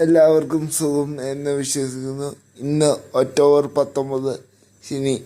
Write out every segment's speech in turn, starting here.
എല്ലാവർക്കും സുഖം എന്ന് വിശ്വസിക്കുന്നു. ഇന്ന് ഒക്ടോബർ പത്തൊമ്പത് ശനി.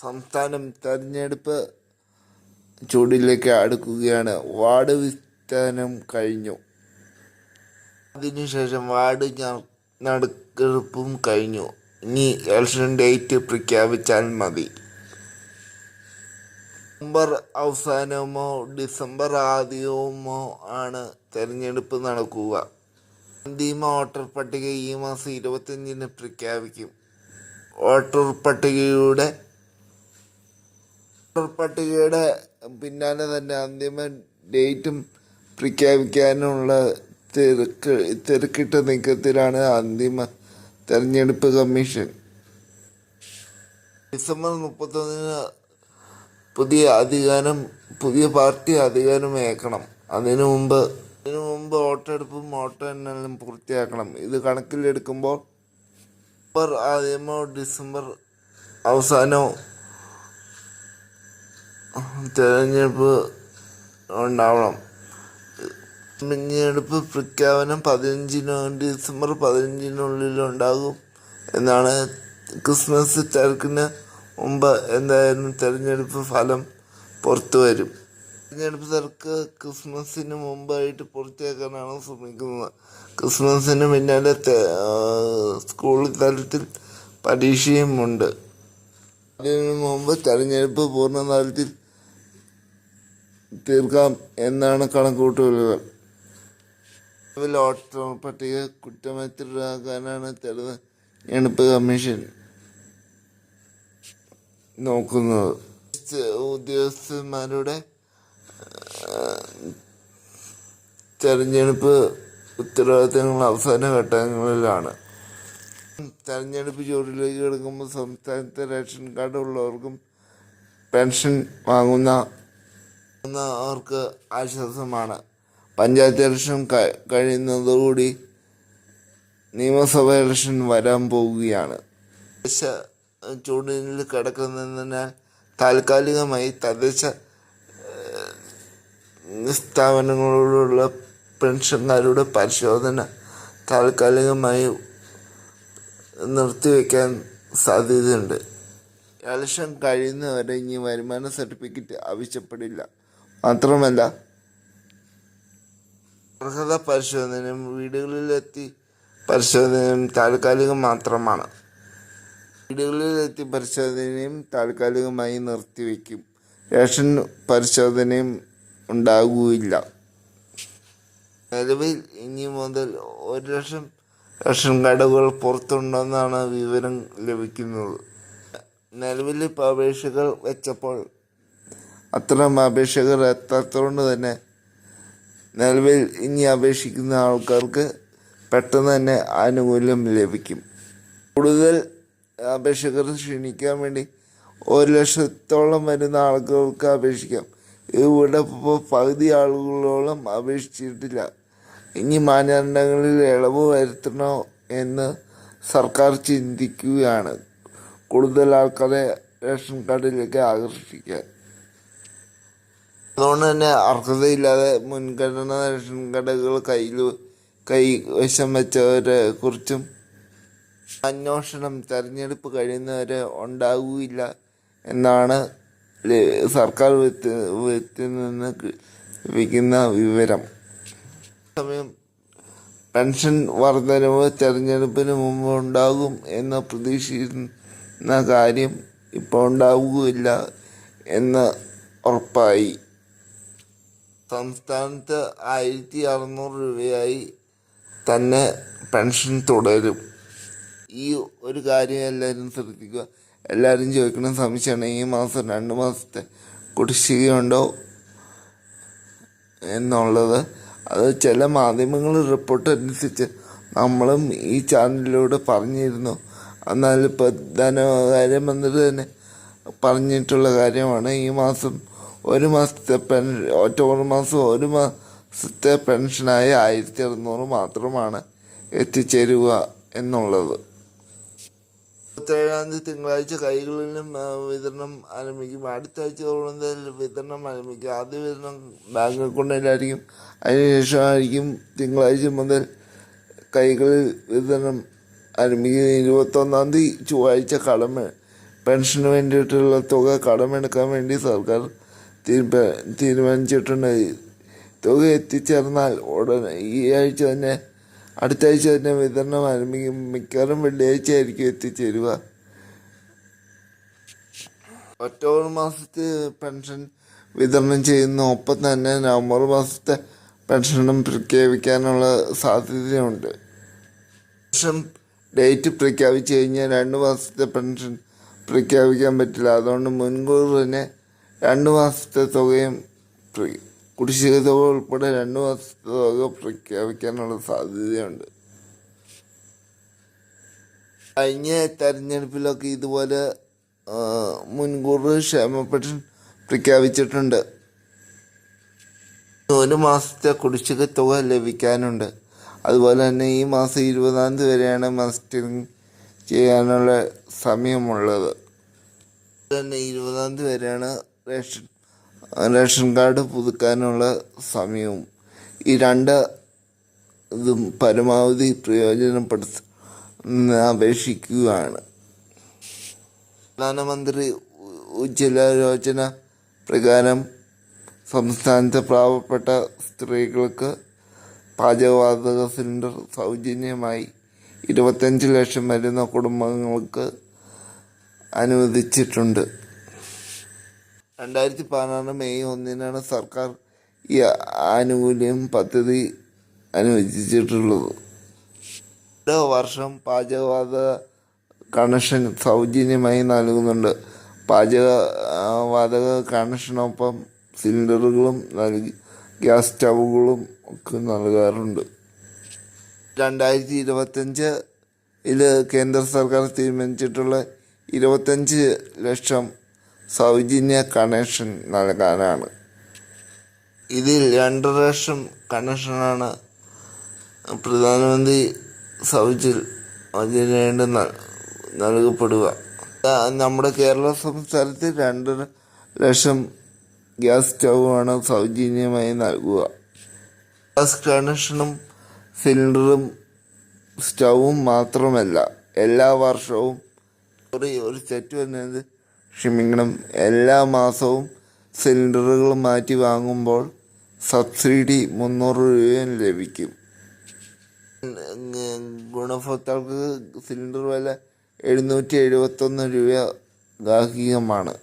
സംസ്ഥാനം തെരഞ്ഞെടുപ്പ് ചൂടിലേക്ക് അടുക്കുകയാണ്. വാർഡ് വിസ്താരം കഴിഞ്ഞു. അതിനുശേഷം വാർഡ് നടക്കെടുപ്പും കഴിഞ്ഞു. ഇനി ഇലക്ഷൻ ഡേറ്റ് പ്രഖ്യാപിച്ചാൽ മതി. നവംബർ അവസാനമോ ഡിസംബർ ആദ്യമോ ആണ് തെരഞ്ഞെടുപ്പ് നടക്കുക. അന്തിമ വോട്ടർ പട്ടിക ഈ മാസം ഇരുപത്തിയഞ്ചിന് പ്രഖ്യാപിക്കും. വോട്ടർ പട്ടികയുടെ വോട്ടർ പട്ടികയുടെ പിന്നാലെ തന്നെ അന്തിമ ഡേറ്റും പ്രഖ്യാപിക്കാനുള്ള തിരക്ക് തിരക്കിട്ട നീക്കത്തിലാണ് അന്തിമ തെരഞ്ഞെടുപ്പ് കമ്മീഷൻ. ഡിസംബർ മുപ്പത്തൊന്നിന് പുതിയ അധികാരം പുതിയ പാർട്ടി അധികാരം ഏക്കണം അതിനു മുമ്പ് അതിനു മുമ്പ് ഓട്ടോടുപ്പും ഓട്ടോ എണ്ണലും പൂർത്തിയാക്കണം. ഇത് കണക്കിലെടുക്കുമ്പോൾ ഡിസംബർ ആദ്യമോ ഡിസംബർ അവസാനമോ തെരഞ്ഞെടുപ്പ് ഉണ്ടാവണം. മിഞ്ഞെടുപ്പ് പ്രഖ്യാപനം പതിനഞ്ചിന് ഡിസംബർ പതിനഞ്ചിനുള്ളിൽ ഉണ്ടാകും എന്നാണ് ക്രിസ്മസ് തിരക്കിന് മുമ്പ് എന്തായാലും തെരഞ്ഞെടുപ്പ് ഫലം പുറത്തു വരും. തെരഞ്ഞെടുപ്പ് തിരക്ക് ക്രിസ്മസിന് മുമ്പായിട്ട് പൂർത്തിയാക്കാനാണ് ശ്രമിക്കുന്നത്. ക്രിസ്മസിന് പിന്നാലെ സ്കൂൾ തലത്തിൽ പരീക്ഷയും ഉണ്ട്. അതിനു മുമ്പ് തെരഞ്ഞെടുപ്പ് പൂർണ തലത്തിൽ തീർക്കാം എന്നാണ് കണക്കൂട്ടുകൾ പട്ടിക കുറ്റമറ്റാക്കാനാണ് തെരഞ്ഞെടുപ്പ് കമ്മീഷൻ നോക്കുന്നത്. ഉദ്യോഗസ്ഥന്മാരുടെ ആ, തെരഞ്ഞെടുപ്പ് ഉത്തരവാദിത്തങ്ങൾ അവസാന ഘട്ടങ്ങളിലാണ്. തെരഞ്ഞെടുപ്പ് ജോലിയിലേക്ക് കിടക്കുമ്പോൾ സംസ്ഥാനത്തെ റേഷൻ കാർഡ് ഉള്ളവർക്കും പെൻഷൻ വാങ്ങുന്ന അവർക്ക് ആശ്വാസമാണ്. പഞ്ചായത്ത് ഇലക്ഷൻ കഴിയുന്നതോടുകൂടി നിയമസഭ ഇലക്ഷൻ വരാൻ പോവുകയാണ്. ദേശ ചൂടിനിൽ കിടക്കുന്നതിനാൽ താൽക്കാലികമായി തദ്ദേശ സ്ഥാപനങ്ങളോടുള്ള പെൻഷൻകാരുടെ പരിശോധന താൽക്കാലികമായി നിർത്തിവെക്കാൻ സാധ്യതയുണ്ട്. ഇലക്ഷൻ കഴിയുന്നവരെ ഇനി വരുമാന സർട്ടിഫിക്കറ്റ് ആവശ്യപ്പെടില്ല. മാത്രമല്ല അർഹത പരിശോധനയും വീടുകളിലെത്തി പരിശോധനയും താൽക്കാലികം മാത്രമാണ്. വീടുകളിലെത്തി പരിശോധനയും താൽക്കാലികമായി നിർത്തിവെക്കും റേഷൻ പരിശോധനയും ഉണ്ടാകുകയില്ല നിലവിൽ ഇനി മുതൽ ഒരു ലക്ഷം റേഷൻ കാർഡുകൾ പുറത്തുണ്ടെന്നാണ് വിവരം ലഭിക്കുന്നത്. നിലവിൽ ഇപ്പോൾ അപേക്ഷകൾ വെച്ചപ്പോൾ അത്തരം അപേക്ഷകർ എത്താത്തതുകൊണ്ട് തന്നെ നിലവിൽ ഇനി അപേക്ഷിക്കുന്ന ആൾക്കാർക്ക് പെട്ടെന്ന് തന്നെ ആനുകൂല്യം ലഭിക്കും. കൂടുതൽ അപേക്ഷകർ ക്ഷണിക്കാൻ വേണ്ടി ഒരു ലക്ഷത്തോളം വരുന്ന ആളുകൾക്ക് അപേക്ഷിക്കാം. ഇവിടെ ഇപ്പോൾ പകുതി ആളുകളോളം അപേക്ഷിച്ചിട്ടില്ല. ഇനി മാനദണ്ഡങ്ങളിൽ ഇളവ് വരുത്തണോ എന്ന് സർക്കാർ ചിന്തിക്കുകയാണ്. കൂടുതൽ ആൾക്കാരെ റേഷൻ കാർഡിലേക്ക് ആകർഷിക്കാൻ. അതുകൊണ്ട് തന്നെ അർഹതയില്ലാതെ മുൻഗണന റേഷൻ കാർഡുകൾ കയ്യിൽ കൈവശം വെച്ചവരെ കുറിച്ചും അന്വേഷണം തെരഞ്ഞെടുപ്പ് കഴിയുന്നവരെ ഉണ്ടാകുകയില്ല എന്നാണ് സർക്കാർ വ്യക്തിയിൽ നിന്ന് ലഭിക്കുന്ന വിവരം. സമയം പെൻഷൻ വർധനവ് തെരഞ്ഞെടുപ്പിന് മുമ്പ് ഉണ്ടാകും എന്ന് പ്രതീക്ഷിക്കുന്ന കാര്യം ഇപ്പോൾ ഉണ്ടാവുകയില്ല എന്ന് ഉറപ്പായി. സംസ്ഥാനത്ത് ആയിരത്തി അറുന്നൂറ് രൂപയായി തന്നെ പെൻഷൻ തുടരും. ഈ ഒരു കാര്യം എല്ലാവരും ശ്രദ്ധിക്കുക. എല്ലാവരും ചോദിക്കുന്ന സംശയമാണ് ഈ മാസം രണ്ട് മാസത്തെ കുടിശ്ശികയുണ്ടോ എന്നുള്ളത്. അത് ചില മാധ്യമങ്ങൾ റിപ്പോർട്ട് അനുസരിച്ച് നമ്മളും ഈ ചാനലിലൂടെ പറഞ്ഞിരുന്നു. എന്നാൽ ഇപ്പോൾ ധനകാര്യമന്ത്രി തന്നെ പറഞ്ഞിട്ടുള്ള കാര്യമാണ്. ഈ മാസം ഒരു മാസത്തെ പെൻ ഒക്ടോബർ മാസം ഒരു മാസത്തെ പെൻഷനായി ആയിരത്തി അറുന്നൂറ് മാത്രമാണ് എത്തിച്ചേരുക എന്നുള്ളത്. ഇരുപത്തേഴാം തീയതി തിങ്കളാഴ്ച കൈകളിലും വിതരണം ആരംഭിക്കും. അടുത്ത ആഴ്ച മുതൽ വിതരണം ആരംഭിക്കും. ആദ്യ വിതരണം ബാങ്ക് അക്കൗണ്ടിലായിരിക്കും അതിനുശേഷമായിരിക്കും തിങ്കളാഴ്ച മുതൽ കൈകളിൽ വിതരണം ആരംഭിക്കുന്നത്. ഇരുപത്തൊന്നാം തീയതി ചൊവ്വാഴ്ച കടമ പെൻഷന് വേണ്ടിയിട്ടുള്ള തുക കടമെടുക്കാൻ വേണ്ടി സർക്കാർ തീരുമാ- തീരുമാനിച്ചിട്ടുണ്ട്. തുക എത്തിച്ചേർന്നാൽ ഉടനെ ഈ ആഴ്ച തന്നെ അടുത്ത ആഴ്ച തന്നെ വിതരണം ആരംഭിക്കും. മിക്കവാറും വെള്ളിയാഴ്ച ആയിരിക്കും എത്തിച്ചേരുക. ഒക്ടോബർ മാസത്തെ പെൻഷൻ വിതരണം ചെയ്യുന്ന ഒപ്പം തന്നെ നവംബർ മാസത്തെ പെൻഷനും പ്രഖ്യാപിക്കാനുള്ള സാധ്യതയുണ്ട്. പെൻഷൻ ഡേറ്റ് പ്രഖ്യാപിച്ചു കഴിഞ്ഞാൽ രണ്ട് മാസത്തെ പെൻഷൻ പ്രഖ്യാപിക്കാൻ പറ്റില്ല. അതുകൊണ്ട് മുൻകൂർ തന്നെ രണ്ട് മാസത്തെ തുകയും കുടിശ്ശിക ഉൾപ്പെടെ രണ്ട് മാസത്തെ പ്രഖ്യാപിക്കാനുള്ള സാധ്യതയുണ്ട്. കഴിഞ്ഞ തെരഞ്ഞെടുപ്പിലൊക്കെ ഇതുപോലെ മുൻകൂർ ക്ഷേമ പെൻഷൻ പ്രഖ്യാപിച്ചിട്ടുണ്ട്. ഒരു മാസത്തെ കുടിശ്ശിക തുക ലഭിക്കാനുണ്ട്. അതുപോലെ തന്നെ ഈ മാസം ഇരുപതാം തീയതി വരെയാണ് മസ്റ്ററിങ് ചെയ്യാനുള്ള സമയമുള്ളത്. തന്നെ ഇരുപതാം തീയതി വരെയാണ് റേഷൻ റേഷൻ കാർഡ് പുതുക്കാനുള്ള സമയവും ഈ രണ്ട് ഇതും പരമാവധി പ്രയോജനപ്പെടുത്ത അപേക്ഷിക്കുകയാണ്. പ്രധാനമന്ത്രി ഉജ്ജ്വല യോജന പ്രകാരം സംസ്ഥാനത്തെ പാവപ്പെട്ട സ്ത്രീകൾക്ക് പാചകവാതക സിലിണ്ടർ സൗജന്യമായി ഇരുപത്തഞ്ച് ലക്ഷം വരുന്ന കുടുംബങ്ങൾക്ക് അനുവദിച്ചിട്ടുണ്ട്. രണ്ടായിരത്തി പതിനാറ് മെയ് ഒന്നിനാണ് സർക്കാർ ഈ ആനുകൂല്യം പദ്ധതി അനുവദിച്ചിട്ടുള്ളത്. ഓരോ വർഷം പാചകവാത കണക്ഷൻ സൗജന്യമായി നൽകുന്നുണ്ട്. പാചക വാതക കണക്ഷനൊപ്പം സിലിണ്ടറുകളും നൽകി ഗ്യാസ് സ്റ്റൗകളും ഒക്കെ നൽകാറുണ്ട്. രണ്ടായിരത്തി ഇരുപത്തഞ്ച് ഇത് കേന്ദ്ര സർക്കാർ തീരുമാനിച്ചിട്ടുള്ള ഇരുപത്തഞ്ച് ലക്ഷം സൗജന്യ കണക്ഷൻ നൽകാനാണ്. ഇതിൽ രണ്ട് ലക്ഷം കണക്ഷനാണ് പ്രധാനമന്ത്രി സൗജന്യമായിട്ട് നൽകപ്പെടുക. നമ്മുടെ കേരള സംസ്ഥാനത്ത് രണ്ടര ലക്ഷം ഗ്യാസ് സ്റ്റൗവാണ് സൗജന്യമായി നൽകുക. ഗ്യാസ് കണക്ഷനും സിലിണ്ടറും സ്റ്റൗവും മാത്രമല്ല എല്ലാ വർഷവും ഒരു സെറ്റ് വരുന്നത് ക്ഷമിക്കണം. എല്ലാ മാസവും സിലിണ്ടറുകൾ മാറ്റി വാങ്ങുമ്പോൾ സബ്സിഡി മുന്നൂറ് രൂപയും ലഭിക്കും. ഗുണഭോക്താക്കൾക്ക് സിലിണ്ടർ വില എഴുന്നൂറ്റി എഴുപത്തൊന്ന് രൂപ ഗാർഹികമാണ്.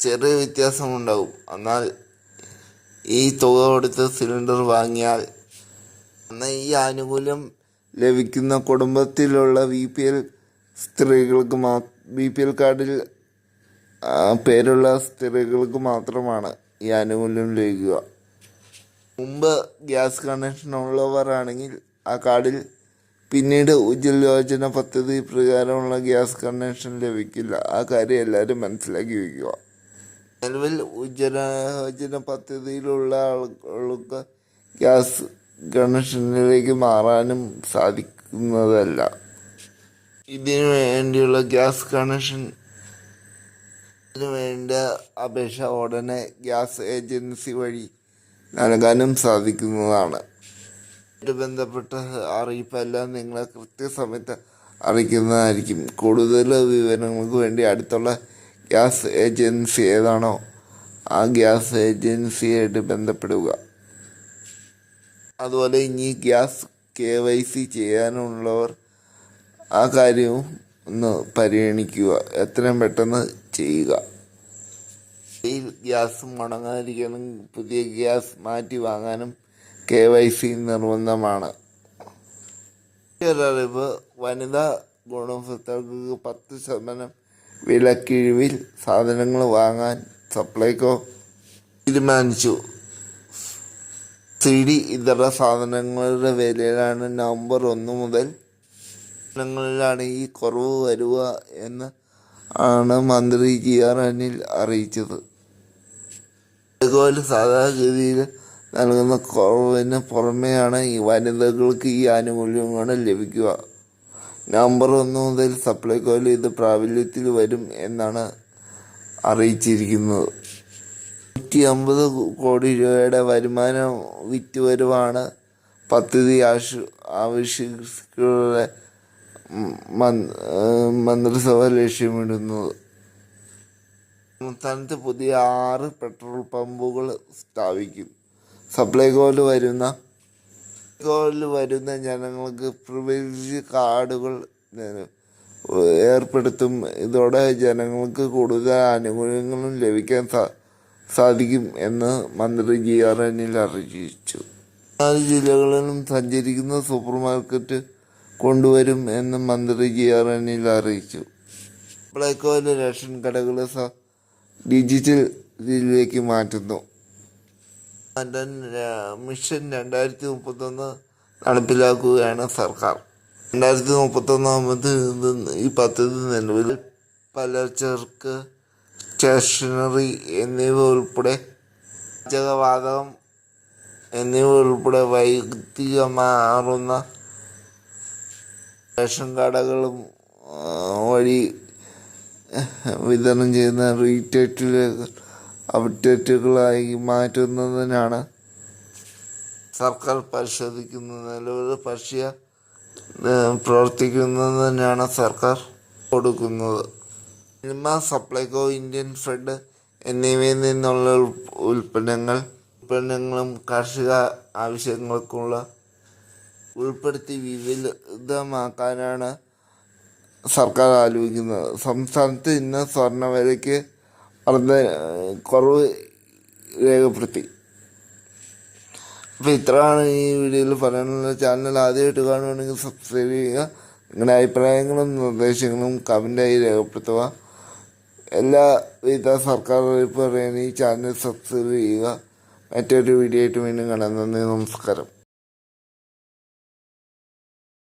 ചെറിയ വ്യത്യാസമുണ്ടാവും എന്നാൽ ഈ തുക കൊടുത്ത് സിലിണ്ടർ വാങ്ങിയാൽ എന്നാൽ ഈ ആനുകൂല്യം ലഭിക്കുന്ന കുടുംബത്തിലുള്ള വി പി എൽ സ്ത്രീകൾക്ക് മാ ബി പി എൽ കാർഡിൽ പേരുള്ള സ്ത്രീകൾക്ക് മാത്രമാണ് ഈ ആനുകൂല്യം ലഭിക്കുക. മുമ്പ് ഗ്യാസ് കണക്ഷൻ ഉള്ളവരാണെങ്കിൽ ആ കാർഡിൽ പിന്നീട് ഉജ്ജ്വൽ യോജന പദ്ധതി പ്രകാരമുള്ള ഗ്യാസ് കണക്ഷൻ ലഭിക്കില്ല. ആ കാര്യം എല്ലാവരും മനസ്സിലാക്കി വയ്ക്കുക. നിലവിൽ ഉജ്ജ്വല യോജന പദ്ധതിയിലുള്ള ആളുകൾക്ക് ഗ്യാസ് കണക്ഷനിലേക്ക് മാറാനും സാധിക്കുന്നതല്ല. ഇതിനു വേണ്ടിയുള്ള ഗ്യാസ് കണക്ഷൻ വേണ്ട അപേക്ഷ ഉടനെ ഗ്യാസ് ഏജൻസി വഴി നൽകാനും സാധിക്കുന്നതാണ്. ബന്ധപ്പെട്ട അറിയിപ്പെല്ലാം നിങ്ങളെ കൃത്യസമയത്ത് അറിയിക്കുന്നതായിരിക്കും. കൂടുതൽ വിവരങ്ങൾക്ക് വേണ്ടി അടുത്തുള്ള ഗ്യാസ് ഏജൻസി ഏതാണോ ആ ഗ്യാസ് ഏജൻസിയായിട്ട് ബന്ധപ്പെടുക. അതുപോലെ ഇനി ഗ്യാസ് കെ വൈ സി ചെയ്യാനുള്ളവർ ആ കാര്യവും ഒന്ന് പരിഗണിക്കുക. എത്രയും പെട്ടെന്ന് ചെയ്യുക. ഈ ഗ്യാസ് മുടങ്ങാതിരിക്കാനും പുതിയ ഗ്യാസ് മാറ്റി വാങ്ങാനും കെ വൈ സി നിർബന്ധമാണ്. ഒരറിവ് വനിതാ ഗുണഭോക്താക്കൾക്ക് പത്ത് ശതമാനം വിലക്കിഴിവിൽ സാധനങ്ങൾ വാങ്ങാൻ സപ്ലൈകോ തീരുമാനിച്ചു. സി ഡി ഇതര സാധനങ്ങളുടെ വിലയിലാണ് നവംബർ ഒന്ന് മുതൽ സാധനങ്ങളിലാണ് ഈ കുറവ് വരിക എന്ന് ആണ് മന്ത്രി ജി ആർ അനിൽ അറിയിച്ചത്. അതുപോലെ സാധാരണഗതിയിൽ നൽകുന്ന കുറവിന് പുറമെയാണ് ഈ വനിതകൾക്ക് ഈ ആനുകൂല്യങ്ങൾ ലഭിക്കുക. നവംബർ ഒന്ന് മുതൽ സപ്ലൈകോയിൽ ഇത് പ്രാബല്യത്തിൽ വരും എന്നാണ് അറിയിച്ചിരിക്കുന്നത്. നൂറ്റി അമ്പത് കോടി രൂപയുടെ വരുമാന വിറ്റുവരവാണ് പദ്ധതി ആവശ്യ ആവശ്യങ്ങളുടെ മന്ത്രിസഭ ലക്ഷ്യമിടുന്നത് സംസ്ഥാനത്ത് പുതിയ ആറ് പെട്രോൾ പമ്പുകൾ സ്ഥാപിക്കും. സപ്ലൈകോയിൽ വരുന്ന കോയിൽ വരുന്ന ജനങ്ങൾക്ക് പ്രിവിലേജ് കാർഡുകൾ ഏർപ്പെടുത്തും. ഇതോടെ ജനങ്ങൾക്ക് കൂടുതൽ ആനുകൂല്യങ്ങളും ലഭിക്കാൻ സാ സാധിക്കും എന്ന് മന്ത്രി ജി ആർ എനിൽ അറിയിച്ചു. നാല് ജില്ലകളിലും സഞ്ചരിക്കുന്ന സൂപ്പർ മാർക്കറ്റ് കൊണ്ടുവരും എന്ന് മന്ത്രി ജി ആർ എനിൽ അറിയിച്ചു. ബ്ലാക്കോയിലെ റേഷൻ കടകൾ ഡിജിറ്റൽ രീതിയിലേക്ക് മാറ്റുന്നു. മിഷൻ രണ്ടായിരത്തി മുപ്പത്തൊന്ന് നടപ്പിലാക്കുകയാണ് സർക്കാർ. രണ്ടായിരത്തി മുപ്പത്തൊന്നാമത് ഈ പദ്ധതി നിലവിൽ പലചരക്ക് സ്റ്റേഷനറി എന്നിവ ഉൾപ്പെടെ പാചകവാതകം എന്നിവ ഉൾപ്പെടെ വൈദികമാറുന്ന റേഷൻ കടകളും വഴി വിതരണം ചെയ്യുന്ന റീറ്റേറ്റിലേക്ക് ഔട്ട്ലെറ്റുകളായി മാറ്റുന്നതിനാണ് സർക്കാർ പരിശോധിക്കുന്നത് നിലവിൽ ഭക്ഷ്യ പ്രവർത്തിക്കുന്നതിനാണ് സർക്കാർ കൊടുക്കുന്നത്. സിനിമ സപ്ലൈകോ ഇന്ത്യൻ ഫെഡ് എന്നിവയിൽ നിന്നുള്ള ഉൽപ്പന്നങ്ങൾ ഉൽപ്പന്നങ്ങളും കാർഷിക ആവശ്യങ്ങൾക്കുള്ള ഉൾപ്പെടുത്തി വിവിധമാക്കാനാണ് സർക്കാർ ആലോചിക്കുന്നത്. സംസ്ഥാനത്ത് ഇന്ന് സ്വർണ വിലയ്ക്ക് വർദ്ധ കുറവ് രേഖപ്പെടുത്തി. അപ്പോൾ ഇത്രയാണ് ഈ വീഡിയോയിൽ പറയാനുള്ള ചാനൽ ആദ്യമായിട്ട് കാണുകയാണെങ്കിൽ സബ്സ്ക്രൈബ് ചെയ്യുക. നിങ്ങളുടെ അഭിപ്രായങ്ങളും നിർദ്ദേശങ്ങളും കമന്റായി രേഖപ്പെടുത്തുക. എല്ലാവിധ സർക്കാർ അറിയിപ്പ് അറിയാൻ ഈ ചാനൽ സബ്സ്ക്രൈബ് ചെയ്യുക. മറ്റൊരു വീഡിയോ ആയിട്ട് വീണ്ടും കാണാം. നന്ദി നമസ്കാരം.